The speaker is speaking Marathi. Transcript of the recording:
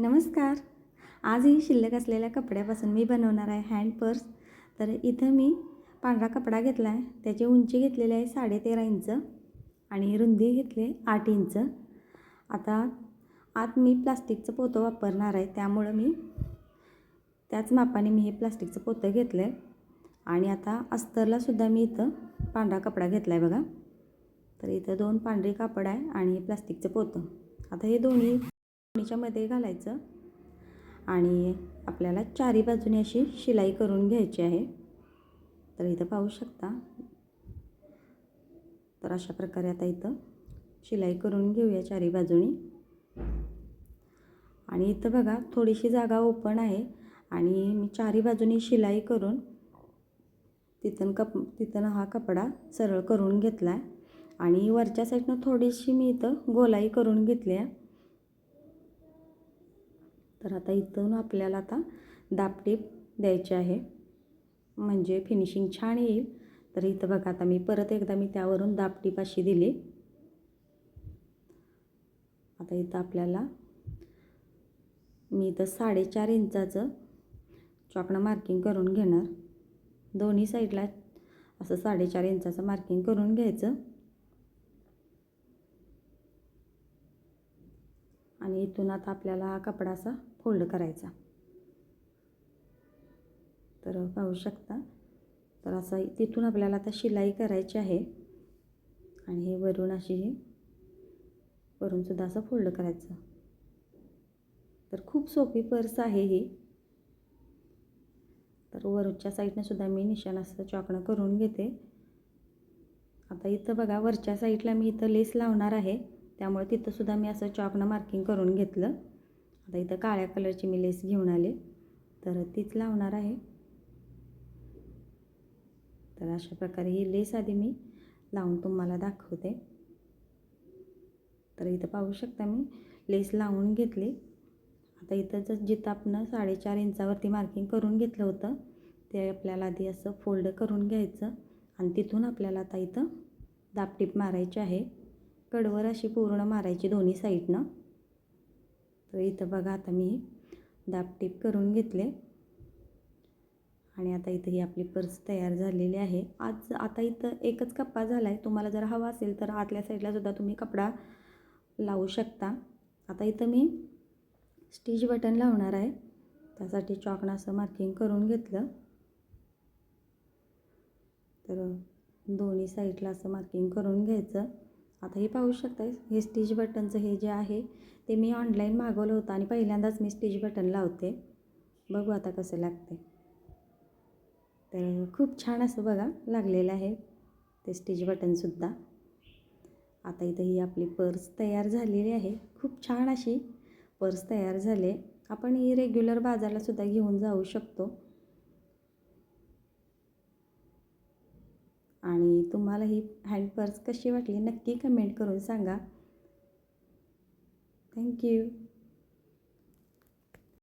नमस्कार. आजही शिल्लक असलेल्या कपड्यापासून मी बनवणार आहे हँड पर्स. तर इथं मी पांढरा कपडा घेतला आहे त्याची उंची घेतलेली आहे साडेतेरा इंच आणि रुंदी घेतली आठ इंच. आता आत मी प्लास्टिकचं पोतं वापरणार आहे. त्यामुळं मी त्याच मापाने मी हे प्लास्टिकचं पोतं घेतलं आहे आणि आता अस्तरलासुद्धा मी इथं पांढरा कपडा घेतला आहे बघा. तर इथं दोन पांढरी कापड आहे आणि हे प्लास्टिकचं पोतं. आता हे दोन्ही दोन्हीच्या मध्ये घालायचं. आणि आपल्याला चारी बाजूने अशी शिलाई करून घ्यायची आहे. तर इथं पाहू शकता. तर अशा प्रकारे आता इथं शिलाई करून घेऊया चारी बाजूनी. आणि इथं बघा थोडीशी जागा ओपन आहे. आणि मी चारी बाजूनी शिलाई करून तिथं कप तिथं हा कपडा सरळ करून घेतला आहे आणि वरच्या साईडनं थोडीशी मी इथं गोलाई करून घेतली आहे तर आता इथून आपल्याला आता दापटीप द्यायची आहे. म्हणजे फिनिशिंग छान येईल. तर इथं बघा आता मी परत एकदा मी त्यावरून दापटीप अशी दिली. आता इथं आपल्याला मी इथं साडेचार इंचाचं चॉकनं मार्किंग करून घेणार. दोन्ही साईडला असं साडेचार इंचाचं मार्किंग करून घ्यायचं. आणि इथून आता आपल्याला हा कपडा असा फोल्ड करायचा. तर पाहू शकता. तर असं तिथून आपल्याला आता शिलाई करायची आहे. आणि हे वरून अशी ही वरूनसुद्धा असं फोल्ड करायचं. तर खूप सोपी पर्स आहे ही. तर वरच्या साईडनं सुद्धा मी निशाण असं चॉकणं करून घेते. आता इथं बघा वरच्या साईडला मी इथं लेस लावणार आहे. त्यामुळे तिथंसुद्धा मी असं चॉकनं मार्किंग करून घेतलं. आता इथं काळ्या कलरची मी लेस घेऊन आले. तर तीच लावणार आहे. तर अशा प्रकारे ही लेस आधी मी लावून तुम्हाला दाखवते. तर इथं पाहू शकता मी लेस लावून घेतली. आता इथं जर जिथं आपण साडेचार इंचावरती मार्किंग करून घेतलं होतं ते आपल्याला आधी असं फोल्ड करून घ्यायचं. आणि तिथून आपल्याला आता इथं दापटीप मारायची आहे. कडवर अशी पूर्ण मारायची दोन्ही साईडनं. तर इथं बघा आता मी दापटीप करून घेतले. आणि आता इथं ही आपली पर्स तयार झालेली आहे. आज आता इथं एकच कप्पा झाला आहे तुम्हाला जर हवा असेल तर आतल्या साईडला सुद्धा तुम्ही कपडा लावू शकता. आता इथं मी स्टिच बटन लावणार आहे. त्यासाठी चॉकनं असं मार्किंग करून घेतलं. तर दोन्ही साईडला असं मार्किंग करून घ्यायचं. आता हे पाहू शकता हे स्टिच बटनचं हे जे आहे ते मी ऑनलाईन मागवलं होतं आणि पहिल्यांदाच मी स्टिच बटन लावते. बघू आता कसं लागते तर खूप छान असं बघा लागलेलं आहे ते स्टिच बटनसुद्धा आता इथं ही आपली पर्स तयार झालेली आहे. खूप छान अशी पर्स तयार झाले. आपण ही रेग्युलर बाजारलासुद्धा घेऊन जाऊ शकतो. आणि तुम्हाला ही हँड पर्स कशी वाटली नक्की कमेंट करून सांगा. थँक्यू